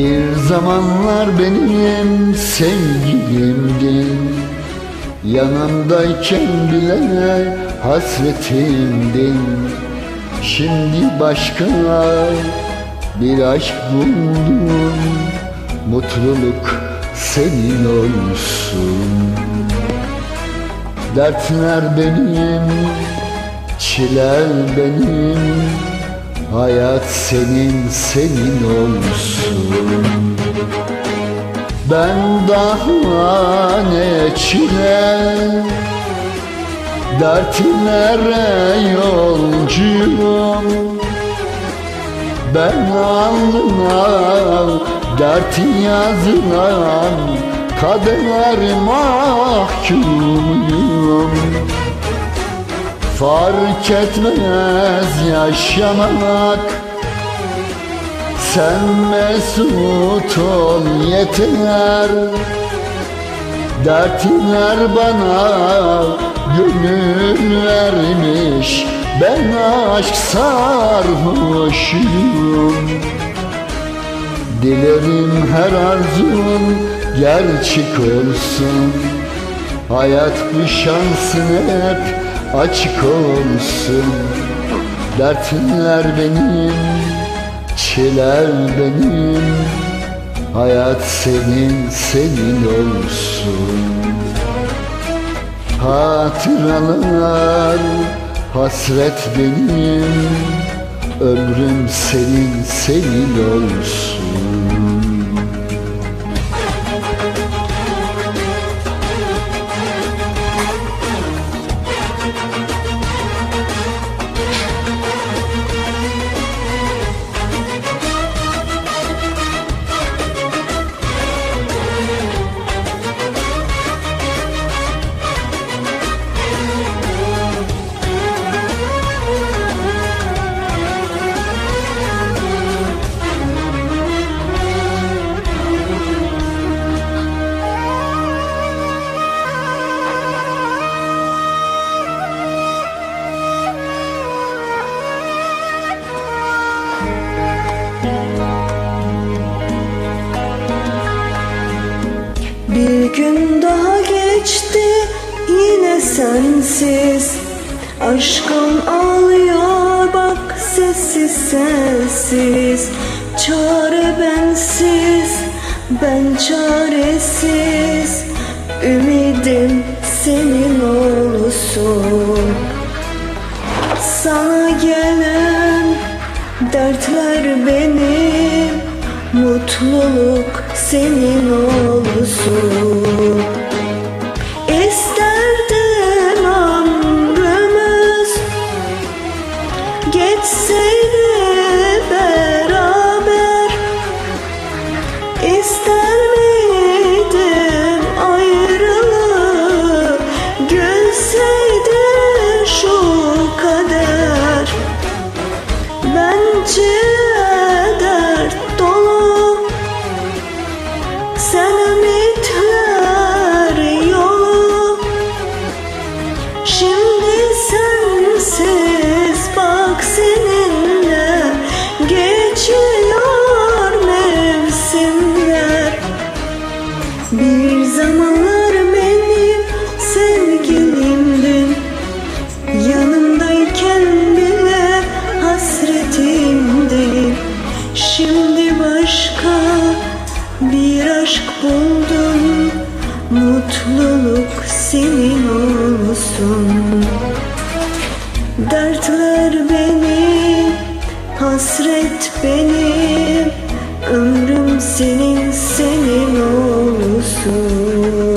Bir zamanlar benim sevgilimdin Yanımdayken bile hasretimdin Şimdi başka bir aşk buldum. Mutluluk senin olsun. Dertler benim, çiler benim Hayat senin, senin olsun. Ben daha ne çile Dertlere yolcuyum. Ben alnına dert yazılan Kader mahkumuyum Fark etmez yaşamak. Sen mesut ol yeter. Dertler bana gönül vermiş. Ben aşk sarhoşuyum. Dilerim her arzun gerçek olsun. Hayat bu şansın hep açık olsun. Dertler benim, çiler benim. Hayat senin, senin olsun. Hatıralar hasret benim. Ömrüm senin, senin olsun Bir gün daha geçti yine sensiz. Aşkım ağlıyor bak sessiz sensiz. Çare bensiz ben çaresiz. Ümidim senin olsun Sana gelen dertler benim Mutluluk senin olsun. İsterdim ömrümüz Geçseydi zamanlar benim sevgilimdin Yanımdayken bile hasretimdin Şimdi başka bir aşk buldum. Mutluluk senin olsun. Dertler benim, hasret benim Ömrüm senin senin olsun.